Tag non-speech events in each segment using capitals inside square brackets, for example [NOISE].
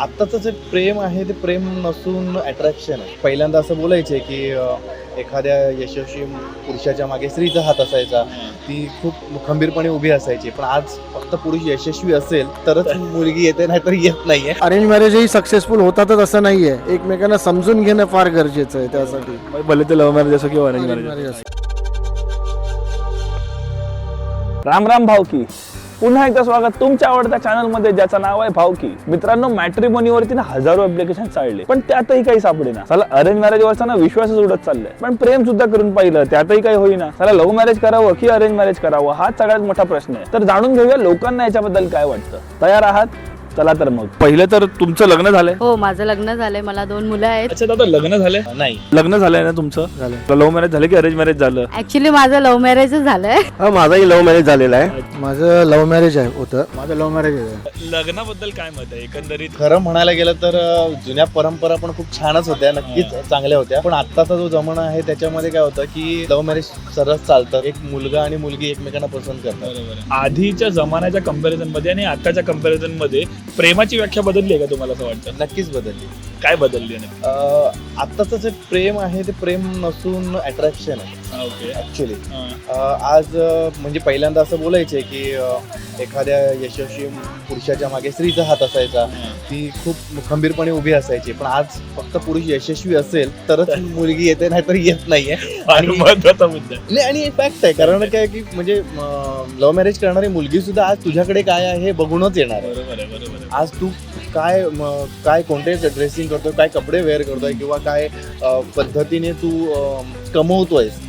आत्ताचं जे प्रेम आहे ते प्रेम नसून अट्रॅक्शन आहे. पहिल्यांदा असं बोलायचे की एखाद्या यशस्वी पुरुषाच्या मागे स्त्रीचा हात असायचा. ती खूप खंबीरपणे उभी असायची. पण आज फक्त पुरुष यशस्वी असेल तरच मुलगी येते नाहीतर येत नाहीये. अरेंज मॅरेजही सक्सेसफुल होतातच असं नाहीये. एकमेकांना समजून घेणं फार गरजेचं आहे त्यासाठी. भले ते लव्ह मॅरेज असो किंवा अरेंज मॅरेज असो. राम राम भावकी पुन्हा एकदा स्वागत तुमच्या आवडत्या चॅनलमध्ये ज्याचं नाव आहे भावकी. मित्रांनो मॅट्रिमोनीवरती ना हजारो ऍप्लिकेशन चालले. पण त्यातही काही सापडेना. चला अरेंज मॅरेज वरचा ना विश्वासच उडत चाललाय. पण प्रेम सुद्धा करून पाहिलं त्यातही काही होईना. चला लव्ह मॅरेज करावं की अरेंज मॅरेज करावं हाच सगळ्यात मोठा प्रश्न आहे. तर जाणून घेऊया लोकांना याच्याबद्दल काय वाटतं. तयार आहात? चला तर मग. पहिलं तर तुमचं लग्न झालंय? हो माझं लग्न झालंय. मला दोन मुलं आहेत. अच्छा दादा लग्न झालंय? नाही. लग्न झालंय ना तुमचं? झालंय. लव्ह मॅरेज झालं की अरेंज मॅरेज झालं? ऍक्च्युली माझं लव्ह मॅरेजच झालंय. हा माझाही लव्ह मॅरेज झालेला आहे. माझं लव्ह मॅरेज आहे होतं. माझं लव्ह मॅरेज आहे. लग्नाबद्दल काय मत आहे? एकंदरीत खरं म्हणायला गेलं तर अं, जुन्या परंपरा पण खूप छानच होत्या नक्कीच चांगल्या होत्या. पण आत्ताचा जो जमाना आहे त्याच्यामध्ये काय होतं की लव्ह मॅरेज सरस चालतं. एक मुलगा आणि मुलगी एकमेकांना पसंत करतात. आधीच्या जमान्याच्या कंपॅरिझनमध्ये आणि आताच्या कंपॅरिझनमध्ये प्रेमाची व्याख्या बदलली आहे का तुम्हाला असं वाटतं? नक्कीच बदलली. काय बदलली आहे नक्की? आत्ताचं जे प्रेम आहे ते प्रेम नसून अट्रॅक्शन आहे. ओके. ऍक्च्युली आज अं, म्हणजे पहिल्यांदा असं बोलायचे की अं, एखाद्या यशस्वी पुरुषाच्या मागे स्त्रीचा हात असायचा. ती खूप खंबीरपणे उभी असायची. पण आज फक्त पुरुष यशस्वी असेल तरच [LAUGHS] मुलगी येते नाहीतर येत नाहीये. आणि महत्त्वाचा मुद्दा. नाही आणि फॅक्ट आहे कारण काय की म्हणजे लव्ह मॅरेज करणारी मुलगी सुद्धा आज तुझ्याकडे काय आहे हे बघूनच येणार आहे. बरोबर आहे बरोबर आहे. आज तू काय काय कोणते ड्रेसिंग करतोय काय कपडे वेअर करतोय किंवा काय पद्धतीने तू अ, कमवतोयस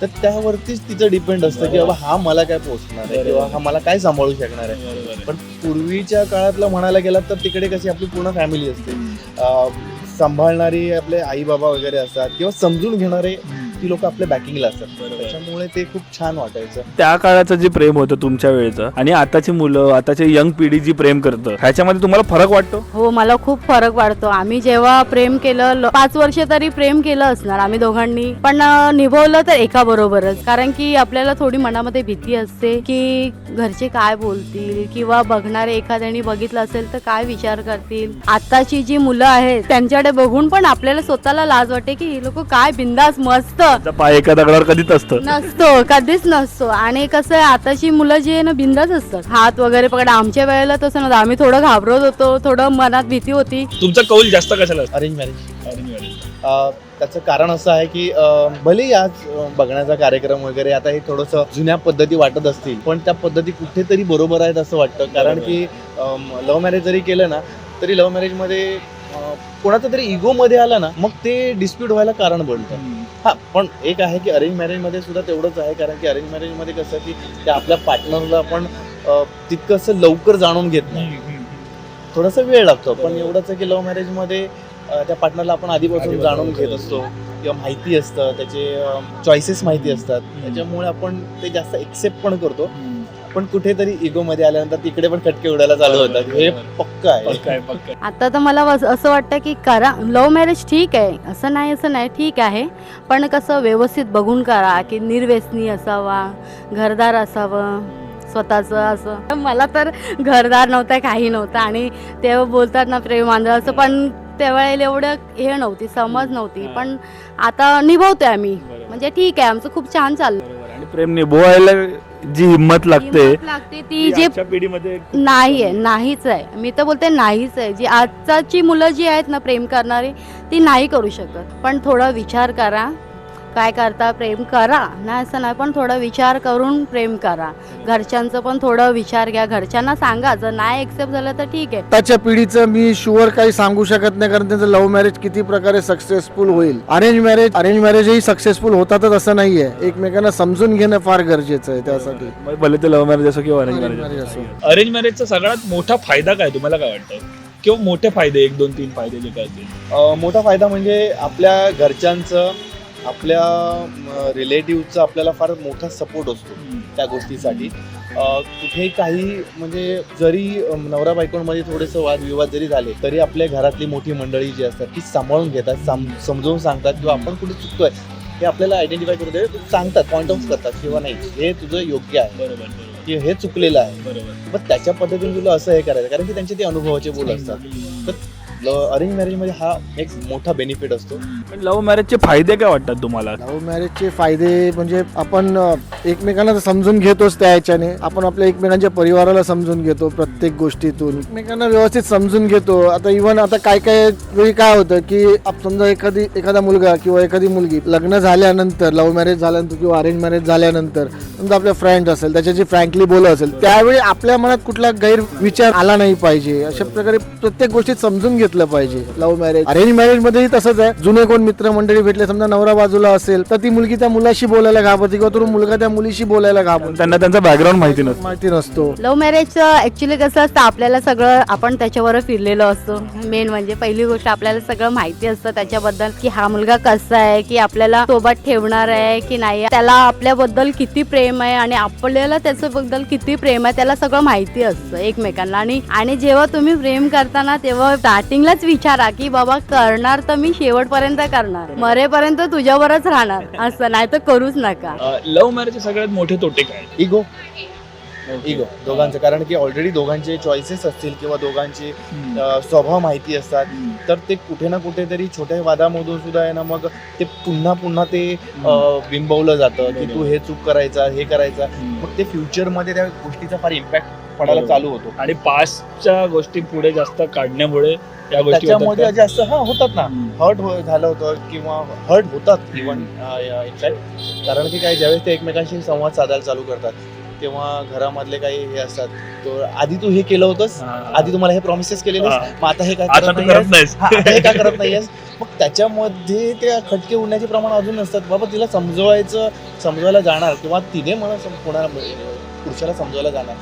तर त्यावरतीच तिचं डिपेंड असतं की बाबा हा मला काय पोचणार आहे किंवा हा मला काय सांभाळू शकणार आहे. पण पूर्वीच्या काळातलं म्हणायला गेलात तर तिकडे कशी आपली पूर्ण फॅमिली असते. सांभाळणारी आपले आई बाबा वगैरे असतात किंवा समजून घेणारे ती लोक आपल्या बॅकिंगला असतात. त्याच्यामुळे ते खूप छान वाटायचं. त्या काळाचं जे प्रेम होतं तुमच्या वेळेचं आणि आताची मुलं आताची यंग पिढी जी प्रेम करतं ह्याच्यामध्ये तुम्हाला फरक वाटतो? हो मला खूप फरक वाटतो. आम्ही जेव्हा प्रेम केलं ल- पाच वर्ष तरी प्रेम केलं असणार आम्ही दोघांनी. पण अं, निभवलं तर एका बरोबरच कारण की आपल्याला थोडी मनामध्ये भीती असते की घरचे काय बोलतील किंवा बघणारे एखाद्याने बघितलं असेल तर काय विचार करतील. आताची जी मुलं आहेत त्यांच्याकडे बघून पण आपल्याला स्वतःला लाज वाटते की ही लोक काय बिंदास मस्त पाय एका दगडावर कधीच असतं नसतो कधीच नसतो. आणि कसं आहे आताची मुलं जी आहे ना बिंदाच असतात. हात वगैरे पकड आमच्या वेळेला तसं नव्हतं. आम्ही थोडं घाबरत होतो थोडं मनात भीती होती. तुमचा कौल जास्त कशाला अरेंज मॅरेज त्याचं कारण असं आहे की अ, भलेही आज अ, बघण्याचा कार्यक्रम वगैरे आता हे थोडंसं जुन्या पद्धती वाटत असतील पण त्या पद्धती कुठेतरी बरोबर आहेत असं वाटतं. कारण की लव्ह मॅरेज जरी केलं ना तरी लव्ह मॅरेजमध्ये कोणाचा तरी इगो मध्ये आला ना मग ते डिस्प्यूट व्हायला कारण बनतं. हा पण एक आहे की अरेंज मॅरेजमध्ये सुद्धा तेवढंच आहे कारण की अरेंज मॅरेजमध्ये कसं की त्या आपल्या पार्टनरला आपण तितकंसं लवकर जाणून घेत नाही. थोडासा वेळ लागतो पण एवढंच आहे की लव्ह मॅरेजमध्ये त्या पार्टनरला आपण आधीपासून जाणून घेत असतो किंवा माहिती असतं त्याचे चॉईसेस माहिती असतात. त्याच्यामुळे आपण ते जास्त एक्सेप्ट पण करतो. पण कुठेतरी इगो मध्ये आल्यानंतर तिकडे पण खटके उडायला चालू होतात. हे पक्क आहे. काय पक्का आता तर मला वस- असं वाटतं की करा लव्ह मॅरेज ठीक आहे असं नाही असं नाही ठीक आहे. पण कसं व्यवस्थित बघून करा की निर्व्यसनी असावा घरदार असावं स्वतःचं असं. मला तर घरदार नव्हतं काही नव्हतं. आणि तेव्हा बोलतात ना प्रेम आंधळ असं पण त्यावेळेला एवढं हे नव्हती समज नव्हती. पण आता निभवतोय आम्ही. म्हणजे ठीक आहे आमचं खूप छान चाललं. आणि प्रेम निभवायला जी हिंमत लागते. हिंमत लागते ती जे आजच्या पिढीमध्ये नाही आहे नाहीच आहे. मी तर बोलते नाहीच आहे. जी आजची मुलं जी आहेत ना प्रेम करणारी ती नाही करू शकत. पण थोडा विचार करा. काय करता प्रेम करा. नाही असं नाही पण थोडा विचार करून प्रेम करा. घरच्यांचं पण थोडं विचार घ्या. घरच्यांना सांगा जर नाही एक्सेप्ट झालं तर ठीक आहे. आताच्या पिढीचं मी शुअर काही सांगू शकत नाही कारण त्यांचं लव्ह मॅरेज किती प्रकारे सक्सेसफुल होईल. अरेंज मॅरेज अरेंज मॅरेजही सक्सेसफुल होतातच असं नाहीये. एकमेकांना समजून घेणं फार गरजेचं आहे त्यासाठी. मग भले ते लव्ह मॅरेज असो किंवा अरेंज Arrange मॅरेज marriage असो. अरेंज मॅरेजचा सगळ्यात मोठा फायदा काय तुम्हाला काय वाटतं? किंवा मोठे फायदे एक दोन तीन फायदे जे काय अ, मोठा फायदा म्हणजे आपल्या घरच्यांचं आपल्या रिलेटिव्हचा आपल्याला फार मोठा सपोर्ट असतो त्या गोष्टीसाठी. कुठे काही म्हणजे जरी नवरा बायकोंमध्ये थोडेसे वादविवाद जरी झाले तरी आपल्या घरातली मोठी मंडळी जी असतात ती सांभाळून घेतात साम- समजावून सांगतात किंवा आपण कुठे चुकतोय हे आपल्याला आयडेंटिफाय करू दे सांगतात पॉईंट ऑफ करतात किंवा नाही हे तुझं योग्य आहे. बरोबर की हे चुकलेलं आहे. बरोबर. पण त्याच्या पद्धतीने तुला असं हे करायचं कारण की त्यांचे ते अनुभवाचे बोल असतात. तर अरेंज मॅरेजमध्ये हा एक मोठा बेनिफिट असतो. पण लव्ह मॅरेजचे फायदे काय वाटतात तुम्हाला? लव्ह मॅरेजचे फायदे म्हणजे आपण अ, एकमेकांना तर समजून घेतोच त्या ह्याच्याने. आपण आपल्या एकमेकांच्या परिवाराला समजून घेतो प्रत्येक गोष्टीतून. एकमेकांना व्यवस्थित समजून घेतो. आता इव्हन आता काय काय वेळी काय होतं की आप- समजा एखादी एखादा मुलगा किंवा एखादी मुलगी लग्न झाल्यानंतर लव्ह मॅरेज झाल्यानंतर किंवा अरेंज मॅरेज झाल्यानंतर समजा आपल्या फ्रेंड असेल त्याच्याशी फ्रँकली बोलत असेल त्यावेळी आपल्या मनात कुठला गैरविचार आला नाही पाहिजे. अशा प्रकारे प्रत्येक गोष्टीत समजून घेतलं पाहिजे. लव्ह मॅरेज अरेंज मॅरेज मध्येही तसंच आहे. जुने कोण मित्रमंडळी भेटले समजा नवरा बाजूला असेल तर ती मुलगी त्या मुलाशी बोलायला घाबरते किंवा तो मुलगा त्या मुलीशी बोलायला घाबरतो. त्यांना त्यांचा बॅकग्राऊंड माहिती नसतो. माहिती नसतो. लव्ह मॅरेजचं ॲक्च्युली कसं असतं आपल्याला सगळं आपण त्याच्यावर फिरलेलो असतो. मेन म्हणजे पहिली गोष्ट आपल्याला सगळं माहिती असतं त्याच्याबद्दल की हा मुलगा कसा आहे की आपल्याला सोबत ठेवणार आहे की नाही. त्याला आपल्याबद्दल किती प्रेम आहे आणि आपल्याला त्याच्याबद्दल किती प्रेम आहे त्याला सगळं माहिती असतं एकमेकांना. आणि आणि जेव्हा तुम्ही प्रेम करताना तेव्हा स्टार्टिंगलाच विचारा की बाबा करणार तर मी शेवटपर्यंत करणार. मरेपर्यंत तुझ्यावरच राहणार. असं नाही तर करूच नका. लव्ह मॅरेजचे सगळ्यात मोठे तोटे काय? इगो इगो दोघांचं. कारण की ऑलरेडी दोघांचे चॉईसेस असतील किंवा दोघांचे स्वभाव माहिती असतात. तर ते कुठे ना कुठेतरी छोट्या वादामधून सुद्धा आहे ना मग ते पुन्हा पुन्हा ते बिंबवलं जातं की तू हे चूक करायचा हे करायचा. मग ते फ्युचरमध्ये त्या गोष्टीचा फार इम्पॅक्ट पडायला. चालू होतो आणि पास्टच्या गोष्टी पुढे जास्त काढण्यामुळे या गोष्टी त्याच्यामध्ये जास्त हा होतात ना? हर्ट झालं होतं किंवा हर्ट होतात इव्हन इनफॅक्ट कारण की काय ज्यावेळेस ते एकमेकांशी संवाद साधायला चालू करतात तेव्हा घरामधले काही हे असतात तो आधी तू हे केलं होतंस हा. आधी तुम्हाला हे प्रॉमिसेस केलेले हा. मग आता हे काय आता करत तू नाहीयेस? करत नाहीस हा, आता हे का करत नाहीयेस मग त्याच्यामध्ये ते खटके उडण्याचे प्रमाण अजून नसतात बाबा तिला समजवायचं समजवायला जाणार किंवा तिने मला सम- कोणा पुरुषाला समजवायला जाणार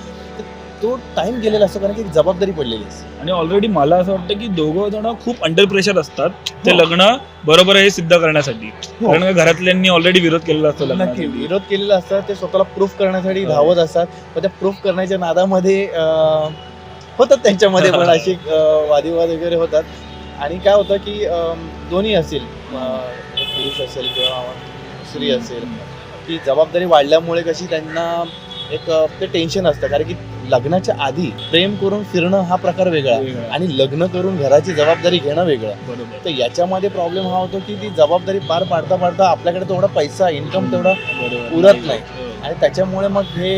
तो टाइम गेलेला असतो कारण की एक जबाबदारी पडलेली असते. आणि ऑलरेडी मला असं वाटतं की दोघं जण खूप अंडर प्रेशर असतात. ते हो. लग्न बरोबर आहे हे सिद्ध करण्यासाठी. कारण का घरातल्यांनी ऑलरेडी विरोध केलेला असतो नक्की. लग्नासाठी. विरोध केलेला असतात ते स्वतःला प्रूफ करण्यासाठी हो. धावत असतात. पण त्या प्रूफ करण्याच्या नादामध्ये अं, होतात त्यांच्यामध्ये पण [LAUGHS] असे अं, वादिवाद वगैरे होतात. आणि काय होतं की अं, दोन्ही असेल अं, पुरुष असेल किंवा स्त्री असेल. की जबाबदारी वाढल्यामुळे कशी त्यांना एक अं, ते टेन्शन असतं. कारण की लग्नाच्या आधी प्रेम करून फिरणं हा प्रकार वेगळा. आणि लग्न करून घराची जबाबदारी घेणं वेगळं तर याच्यामध्ये प्रॉब्लेम हा होतो की ती जबाबदारी पार पाडता पाडता आपल्याकडे तेवढा पैसा इन्कम तेवढा उरत नाही. हो. आणि त्याच्यामुळे मग हे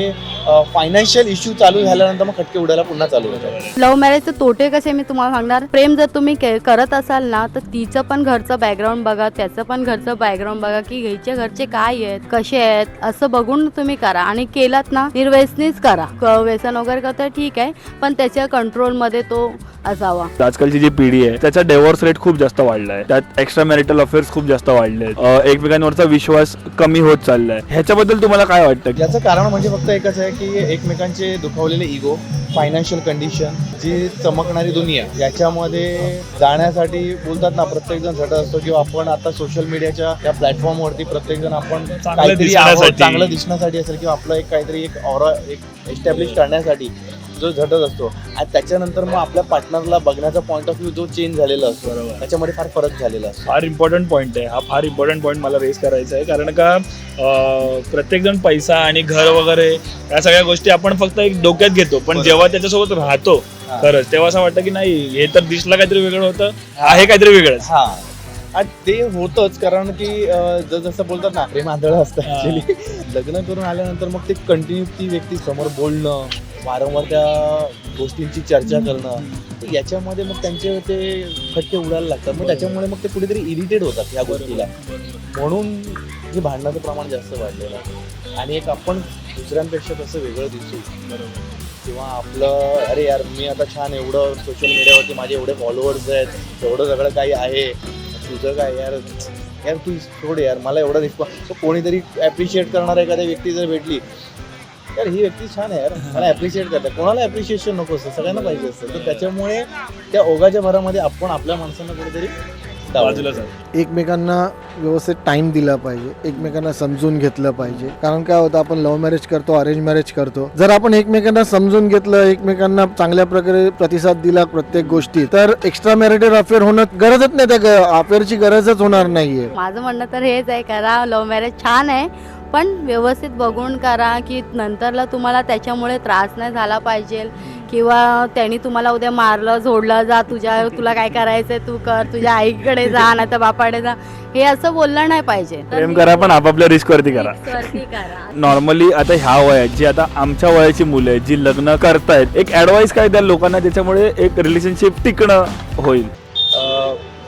फायनान्शियल इश्यू चालू झाल्यानंतर मग खटके उडायला पुन्हा चालू होतात. लव्ह मॅरेजचे तोटे कसे मी तुम्हाला सांगणार? प्रेम जर तुम्ही के- करत असाल ना तर तिचं पण घरचं बॅकग्राऊंड बघा त्याचं पण घरचं बॅकग्राऊंड बघा की घ्यायचे घरचे काय आहेत कसे आहेत असं बघून तुम्ही करा आणि केलात ना निर्व्यसनीच करा. क- व्यसन वगैरे करता ठीक आहे पण त्याच्या कंट्रोलमध्ये तो असावा. आजकालची जी पिढी आहे त्याचा डिवोर्स रेट खूप जास्त वाढलाय. आहे त्यात एक्स्ट्रा मॅरिटल अफेअर्स खूप जास्त वाढले आहेत एकमेकांवरचा विश्वास कमी होत चाललाय. ह्याच्याबद्दल तुम्हाला काय वाटतं? याचं कारण म्हणजे फक्त एकच आहे की एकमेकांचे दुखावलेले इगो फायनान्शियल कंडिशन जी चमकणारी दुनिया याच्यामध्ये जाण्यासाठी बोलतात ना प्रत्येक जण झटत असतो किंवा आपण आता सोशल मीडियाच्या या प्लॅटफॉर्मवरती प्रत्येक जण आपण चांगलं काहीतरी. चांगलं दिसण्यासाठी असेल किंवा आपलं एक काहीतरी एक ऑरा एक एस्टॅब्लिश करण्यासाठी जो झटत असतो. आणि त्याच्यानंतर मग आपल्या पार्टनरला बघण्याचा पॉईंट ऑफ व्ह्यू जो चेंज झालेला असतो. बरोबर. त्याच्यामध्ये फार फरक झालेला असतो. फार इम्पॉर्टंट पॉईंट आहे. हा फार इम्पॉर्टंट पॉईंट मला रेस करायचा आहे. कारण का प्रत्येक जण पैसा आणि घर वगैरे या सगळ्या गोष्टी आपण फक्त एक डोक्यात घेतो. पण. जेव्हा त्याच्यासोबत राहतो. खरंच तेव्हा असं वाटतं की नाही हे तर दिसलं काहीतरी वेगळं होतं आहे काहीतरी वेगळंच. हा. आणि ते होतच कारण की जसं बोलतात ना प्रेम आंधळं असतं. ऍक्च्युली लग्न करून आल्यानंतर मग ते कंटिन्यू ती व्यक्ती समोर बोलणं वारंवार त्या गोष्टींची चर्चा करणं तर याच्यामध्ये मग त्यांचे ते खटके उडायला लागतात. मग त्याच्यामुळे मग ते कुठेतरी इरिटेट होतात ह्या गोष्टीला. म्हणून हे भांडणाचं प्रमाण जास्त वाढलेलं आहे. आणि एक आपण दुसऱ्यांपेक्षा कसं वेगळं दिसू. किंवा आपलं अरे यार मी आता छान एवढं सोशल मीडियावरती माझे एवढे फॉलोअर्स आहेत. एवढं सगळं काही आहे. तुझं काय यार? यार तू सोड यार मला एवढा रिस्पॉन्स कोणीतरी ॲप्रिशिएट करणारा एखाद्या व्यक्ती जर भेटली यार ही व्यक्ती छान आहे यार. मला ॲप्रिशिएट करते. कोणाला ॲप्रिशिएशन नको असतं? सगळ्यांना पाहिजे असतं. तर त्याच्यामुळे त्या ओघाच्या भरामध्ये आपण आपल्या माणसांना कुठेतरी डावलतो. बाजूला सर एकमेकांना व्यवस्थित टाइम दिला पाहिजे. एकमेकांना समजून घेतलं पाहिजे. कारण काय होतं आपण लव्ह मॅरेज करतो अरेंज मॅरेज करतो. जर आपण एकमेकांना समजून घेतलं एकमेकांना चांगल्या प्रकारे प्रतिसाद दिला प्रत्येक गोष्टी तर एक्स्ट्रा मॅरिटल अफेअर होणं गरजच नाही. त्या अफेअरची गरजच होणार नाहीये. माझं म्हणणं तर हेच आहे करा लव्ह मॅरेज छान आहे. पण व्यवस्थित बघून करा की नंतरला तुम्हाला त्याच्यामुळे त्रास नाही झाला पाहिजे. किंवा त्यांनी तुम्हाला उद्या मारलं झोडलं जा तुझ्या तुला काय करायचंय तू कर तुझ्या आईकडे जा [LAUGHS] नाही तर बापाकडे जा. हे असं बोललं नाही पाहिजे. प्रेम करा पण आपापल्या रिस्क वरती करा. नॉर्मली [LAUGHS] आता ह्या वयात जी आता आमच्या वयाची मुलं आहेत जी लग्न करतायत एक ऍडवाइस काय द्याल लोकांना त्याच्यामुळे एक रिलेशनशिप टिकणं होईल?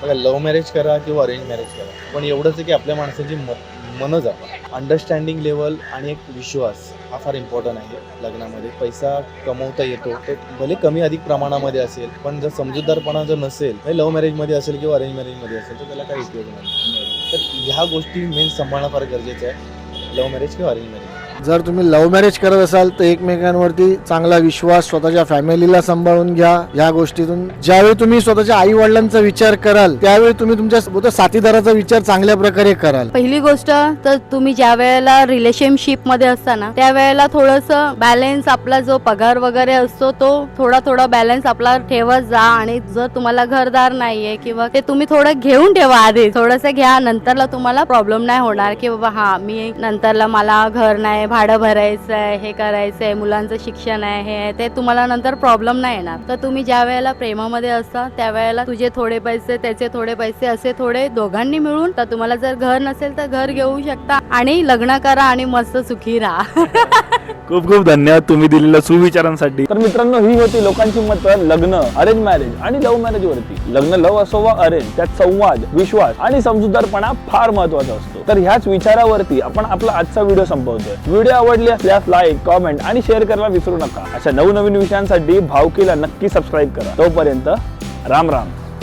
लव्ह मॅरेज करा किंवा अरेंज मॅरेज करा. पण एवढंच आहे की आपल्या माणसाची म मनं जपा अंडरस्टँडिंग लेवल आणि एक विश्वास हा फार इम्पॉर्टंट आहे लग्नामध्ये. पैसा कमवता येतो. तो भले कमी अधिक प्रमाणामध्ये असेल पण जर समजूतदारपणा जर नसेल लव्ह मॅरेजमध्ये असेल किंवा अरेंज मॅरेजमध्ये असेल तर त्याला काही उपयोग नाही. तर ह्या गोष्टी मेन सांभाळणं फार गरजेचं आहे. लव्ह मॅरेज किंवा अरेंज मॅरेज जर तुम्ही लव्ह मॅरेज करत असाल तर एकमेकांवरती चांगला विश्वास स्वतःच्या फॅमिलीला सांभाळून घ्या. या गोष्टीतून ज्यावेळी तुम्ही स्वतःच्या आई वडिलांचा विचार कराल त्यावेळी तुम्ही तुमच्या साथीदाराचा विचार चांगल्या प्रकारे कराल. पहिली गोष्ट तर तुम्ही ज्या वेळेला रिलेशनशिपमध्ये असताना त्यावेळेला थोडस बॅलन्स आपला जो पगार वगैरे असतो तो थोडा थोडा बॅलन्स आपला ठेवत जा. आणि जर तुम्हाला घरदार नाहीये किंवा ते तुम्ही थोडं घेऊन ठेवा आधी. थोडस घ्या नंतरला तुम्हाला प्रॉब्लेम नाही होणार की बाबा हा मी नंतरला मला घर नाही भाडं भरायचं आहे हे करायचं आहे मुलांचं शिक्षण आहे हे आहे, ते तुम्हाला नंतर प्रॉब्लेम नाही येणार. तर तुम्ही ज्या वेळेला प्रेमामध्ये असता त्यावेळेला तुझे थोडे पैसे त्याचे थोडे पैसे असे थोडे दोघांनी मिळून तर तुम्हाला जर घर नसेल तर घर घेऊ शकता. आणि लग्न करा आणि मस्त सुखी राहा. खूप खूप धन्यवाद तुम्ही दिलेल्या सुविचारांसाठी. तर मित्रांनो ही होती लोकांची मतं लग्न अरेंज मॅरेज आणि लव्ह मॅरेज वरती. लग्न लव असो वा अरेंज त्यात संवाद विश्वास आणि समजूतदारपणा फार महत्त्वाचा असतो. तर ह्याच विचारावरती आपण आपला आजचा व्हिडिओ संपवतोय. व्हिडिओ आवडली असल्यास लाईक कॉमेंट आणि शेअर करायला विसरू नका. अशा नवनवीन विषयांसाठी भावकीला नक्की सबस्क्राईब करा. तोपर्यंत राम राम.